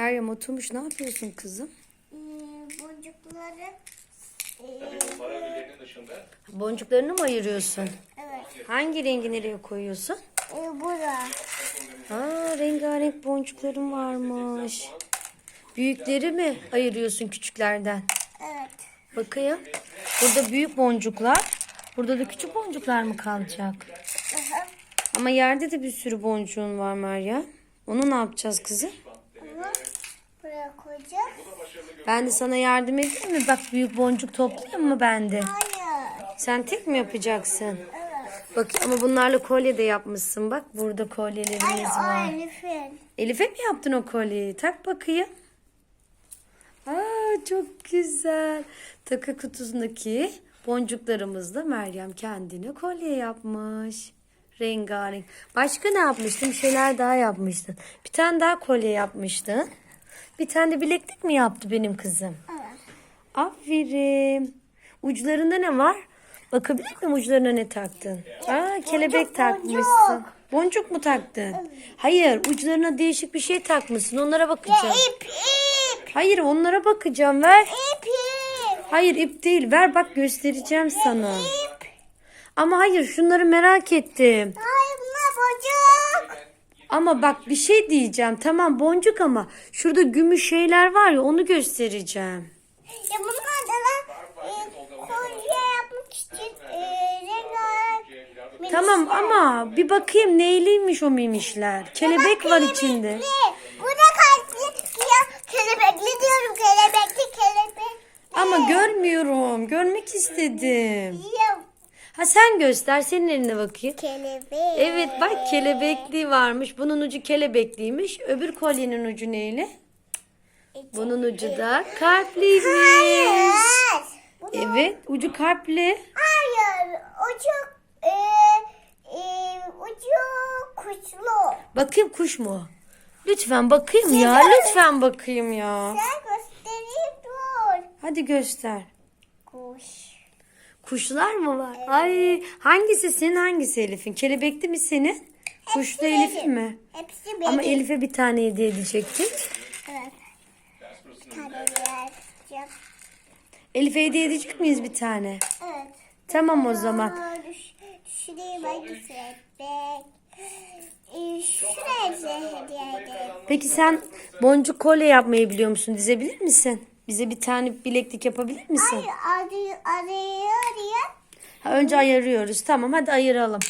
Meryem oturmuş ne yapıyorsun kızım? Ee, boncukları ee, Boncuklarını mı ayırıyorsun? evet. Hangi rengi nereye koyuyorsun? Ee, bura. Aa rengarenk boncuklarım varmış. Büyükleri mi ayırıyorsun küçüklerden? Evet. Bakayım. Burada büyük boncuklar. Burada da küçük boncuklar mı kalacak? Aha. Ama yerde de bir sürü boncuğun var Meryem. Onu ne yapacağız kızım? Bunu buraya koyacağız. Ben de sana yardım edeyim mi? Bak büyük boncuk toplayayım mı ben de? Hayır. Sen tek mi yapacaksın? Evet. Bak ama bunlarla kolye de yapmışsın. Bak burada kolyelerimiz Hayır o var. Elif'in. Elif'e mi yaptın o kolyeyi? Tak bakayım. Aa çok güzel. Takı kutusundaki boncuklarımızla Meryem kendine kolye yapmış. Rengarenk. Başka ne yapmıştın? Bir şeyler daha yapmıştın. Bir tane daha kolye yapmıştın. Bir tane de bileklik mi yaptı benim kızım? Evet. Aferin. Uçlarında ne var? Bakabilir miyim uçlarına ne taktın? Aa kelebek boncuk. takmışsın. Boncuk mu taktın? Hayır uçlarına değişik bir şey takmışsın. Onlara bakacağım. İp ip. Hayır onlara bakacağım. Ver. İp ip. Hayır ip değil. Ver bak göstereceğim sana. İp. Ama hayır şunları merak ettim. Hayır bunlar boncuk. Ama bak bir şey diyeceğim. Tamam boncuk ama şurada gümüş şeyler var ya onu göstereceğim. Ya bunlar da e, kolye yapmak için e, rengarenk Tamam ama bir bakayım neyliymiş o mimişler. Kelebek var içinde. Bu da kalpli. Kelebekli diyorum. Kelebekli kelebek. Ama görmüyorum. Görmek istedim. Ya, Ha sen göster senin eline bakayım. kelebek. Evet bak kelebekli varmış. Bunun ucu kelebekliymiş. Öbür kolyenin ucu neyle? Bunun ucu da kalpliymiş. Hayır. Bu da- Evet ucu kalpli. Hayır. Ucu e, e, ucu kuşlu. Bakayım kuş mu? Lütfen bakayım ya. Lütfen bakayım ya. Sen göstereyim dur. Hadi göster. Kuş. Kuşlar mı var? Ay hangisi senin hangisi Elif'in? Kelebekli mi senin? Kuşlu benim. Elif'in mi? Hepsi benim. Ama Elif'e bir tane hediye edecektik. Evet. Bir tane yapacağım. Elif'e hediye edecek miyiz bir tane? Evet. Tamam o zaman. Bek. Ee, şuraya bize hediye edelim. Peki sen boncuk kolye yapmayı biliyor musun? Dizebilir misin? Bize bir tane bileklik yapabilir misin? Hayır arıyor arıyor. Ha, önce ayırıyoruz. Tamam hadi ayıralım.